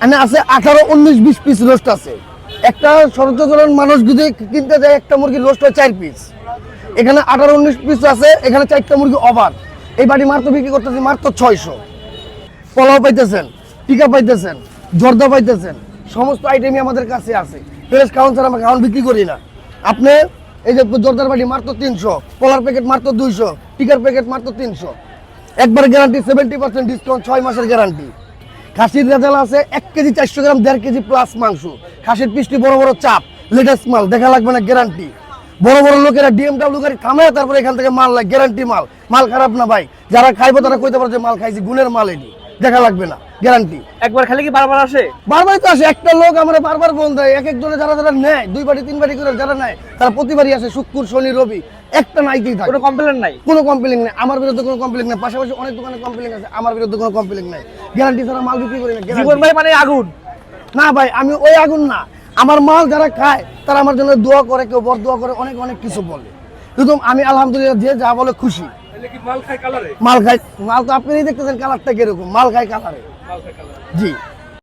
এখানে আছে আঠারো, উনিশ, বিশ পিস রোস্ট আছে। একটা সচেতন মানুষ যদি কিনতে যায়, একটা মুরগির রোস্ট হয় চার পিস এখানে আঠারো, উনিশ পিস আছে, এখানে চারটা মুরগি অবাধ এই বাড়ি মাত্র বিক্রি করতেছি মাত্র ছয়শো। পোলাও পাইতেছেন, টিকা পাইতেছেন, জর্দা পাইতেছেন, সমস্ত আইটেমই আমাদের কাছে আছে। ফ্রেশ খাওয়ান আমরা খাওয়ান বিক্রি করি না। আপনি এই যে জর্দার বাটি মাত্র তিনশো, পোলার প্যাকেট মাত্র দুইশো, টিকার প্যাকেট মাত্র তিনশো। একবার গ্যারান্টি সেভেন্টি পার্সেন্ট ডিসকাউন্ট ছয় মাসের গ্যারান্টি খাসির রেজাল আছে এক কেজি চারশো গ্রাম, দেড় কেজি প্লাস মাংস। খাসির পিসটি বড় বড় চাপ, লেটেস্ট মাল, দেখা লাগবে না গ্যারান্টি বড় বড় লোকেরা ডিএমডাব্লিউ গাড়ি থামায়, তারপরে এখান থেকে মাল লাগে গ্যারান্টি মাল। মাল খারাপ না ভাই, যারা খাইবো তারা কইতে পারে যে মাল খাইছি, গুণের মাল এটি। দেখা লাগবে না গ্যারান্টি একবার খেলে কি বারবার আসে? বারবারই তো আসে একটা লোক আমরা বারবার ফোন দেয় এক একজনে যারা যারা নেয় দুই বাড়ি তিন বাড়ি করে যারা নেয় তারা প্রতিবারই আসে শুক্র শনি রবি একটা নাইতেই থাকে। কোনো কমপ্লেন নাই? কোনো কমপ্লেন নেই আমার বিরুদ্ধে কোনো কমপ্লেন নেই পাশাপাশি অনেক দোকানে কমপ্লেন আছে আমার বিরুদ্ধে কোনো কমপ্লেন নাই। গ্যারান্টি ছাড়া মাল বিক্রি করি না জীবন ভাই মানে আগুন। না ভাই আমি ওই আগুন না আমার মাল যারা খায় তারা আমার জন্য দোয়া করে কেউ বর দোয়া করে অনেক অনেক কিছু বলে। কিন্তু আমি আলহামদুলিল্লাহ যে যা বলে খুশি। মাল খাই মাল তো আপনি দেখতেছেন কালারটা কীরকম? মাল খাই কালারে জি।